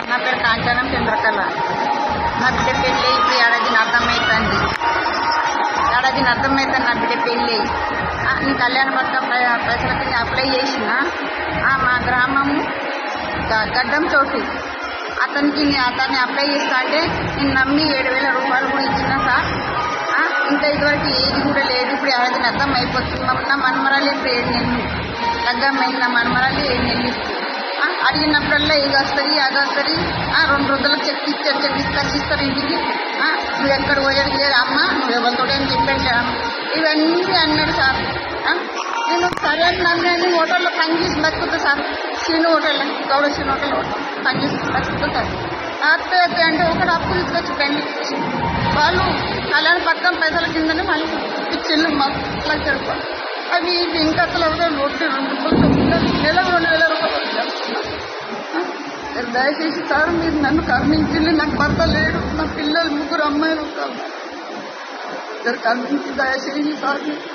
నా పేరు కాంచనం చంద్రకళ. నా బిడ్డ పెళ్ళి ఇప్పుడు ఏడాది అర్థమవుతుంది ఏడాది అర్థమవుతుంది నా బిడ్డ పెళ్ళి. నీ కళ్యాణ పథకం ప్రజలకి అప్లై చేసిన ఆ, మా గ్రామం గడ్డం చోటు. అతనికి అతన్ని అప్లై చేస్తా అంటే నేను నమ్మి ఏడు వేల రూపాయలు కూడా ఇచ్చిన సార్. ఆ, ఇంకా ఇదివరకు ఏది కూడా లేదు. ఇప్పుడు ఏడాది అర్థం అయిపోతుంది. మా- నా మనమరాలు ఇప్పుడు ఏడు నెలలు నా మనమరాలు. అడిగినప్పుడల్లా ఇది వస్తుంది అది వస్తుంది. ఆ, రెండు రోజులకు చెక్ ఇచ్చారు చెక్ ఇస్తారు ఇస్తారు ఇంటికి నువ్వు ఎక్కడ పోయాడు లేదు అమ్మ నువ్వు ఎవరితో ఏం చెప్పాను ఇవన్నీ అన్నాడు సార్. నేను సరే అని నన్ను హోటల్లో పనిచేసి బతుకుతా సార్. శ్రీను హోటల్ గౌడ శ్రీను హోటల్లో పనిచేసి బతుకుతా సార్. అత్తే అంటే ఒకటి అప్పులు తీసుకొచ్చి పెళ్ళి వాళ్ళు అలాంటి పక్కన పైసల కిందనే మళ్ళీ ఇచ్చిండు మాకు లక్ష రూపాయలు అవి ఇవి ఇంకా అసలు ఎవరో నోటి రెండు దయచేసి సార్ మీరు నన్ను కరుణించండి. నాకు భర్త లేడు. నా పిల్లలు ముగ్గురు అమ్మాయిలు ఉంటారు కరుణించి దయచేసి సార్ మీరు.